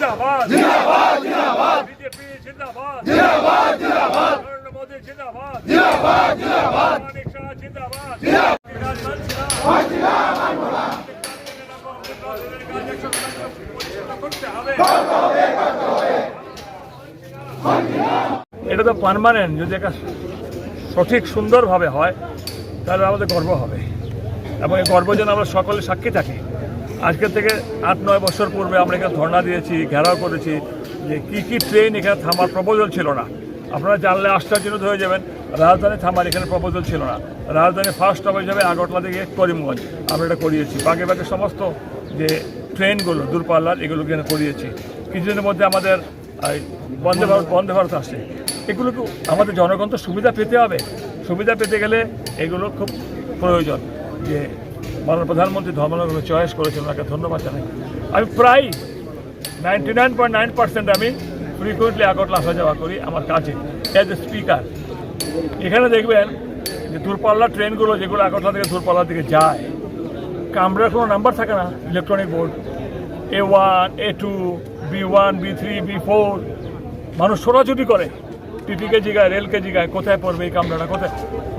হবে করতে হবে এটা তো পারমানেন্ট যদি একটা সঠিক সুন্দরভাবে হয় তাহলে আমাদের গর্ব হবে। এবং এই গর্ব যেন আমরা সকলে সাক্ষী থাকি। আজকের থেকে আট, নয় বছর পূর্বে আমরা এখানে ধর্ণা দিয়েছি, ঘেরাও করেছি যে কী কী ট্রেন এখানে থামার প্রপোজাল ছিল না। আপনারা জানলে আশ্চর্যজনক হয়ে যাবেন, রাজধানী থামার এখানে প্রপোজাল ছিল না। রাজধানী ফার্স্ট স্টপেজ যাবে আগরতলা থেকে করিমগঞ্জ আমরা এটা করিয়েছি। বাকি বাকি সমস্ত যে ট্রেনগুলো দূরপাল্লার, এগুলো এখানে করিয়েছি। কিছুদিনের মধ্যে আমাদের বন্দে ভারত বন্দে ভারত আসছে। এগুলো আমাদের জনগণ তো সুবিধা পেতে হবে। সুবিধা পেতে গেলে এগুলো খুব প্রয়োজন যে মাননীয় প্রধানমন্ত্রী ধর্মনগর চয়েস করেছেন ওনাকে ধন্যবাদ জানাই। আমি প্রায় ninety nine point nine percent আমি ফ্রিকুয়েন্টলি আগরতলা আসা যাওয়া করি আমার কাছে অ্যাজ এ স্পিকার এখানে দেখবেন যে দূরপাল্লার ট্রেনগুলো যেগুলো আগরতলা থেকে দূরপাল্লার দিকে যায়, কামরার কোনো নাম্বার থাকে না electronic board A one A two B one B three B four মানুষ ছোটাছুটি করে। টিটিকে জিগায় রেলকে জিগায়, কোথায় পড়বে এই কামরাটা, কোথায়?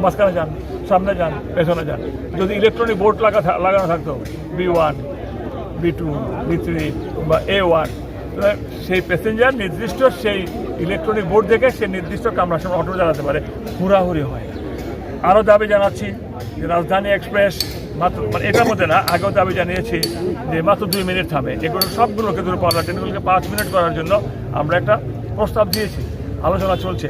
মাঝখানে যান, সামনে যান, পেছনে যান। যদি ইলেকট্রনিক বোর্ড লাগা লাগানো থাকতো B one B two B three বা এ ওয়ান সেই প্যাসেঞ্জার নির্দিষ্ট সেই ইলেকট্রনিক বোর্ড দেখে সে নির্দিষ্ট কামরার সময় অটো চালাতে পারে। হুড়াহুড়ি হয়। আরও দাবি জানাচ্ছি যে রাজধানী এক্সপ্রেস মাত্র মানে এটার মধ্যে না, আগেও দাবি জানিয়েছি যে মাত্র দুই মিনিট থামে। এগুলো সবগুলোকে দূরপাল্লা ট্রেনগুলোকে পাঁচ মিনিট করার জন্য আমরা একটা প্রস্তাব দিয়েছি। আলোচনা চলছে।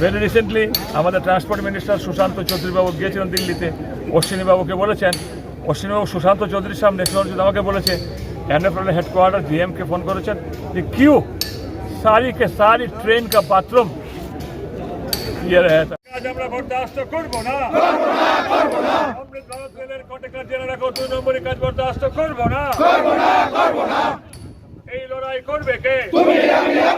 ভেরি রিসেন্টলি আমাদের ট্রান্সপোর্ট মিনিস্টার সুশান্ত চৌধুরীবাবু গিয়েছিলেন দিল্লিতে। অশ্বিনীবাবুকে বলেছেন অশ্বিনীবাবু সুশান্ত চৌধুরীর সামনে সুরজিৎ আমাকে বলেছে এনএফএল হেডকোয়ার্টার জিএমকে ফোন করেছেন যে কিউ সারি কে সারি ট্রেন কা বাথরুম ইয়ে রয়েছে কাজ আমরা বরদাস্ত করব না? অমৃত ভারত রেলের কন্ট্রাক্টর জেনে রাখো দুই নম্বরের কাজ বরদাস্ত করব না? করব না করব না। এই লড়াই করবে কে? তুমি আমি।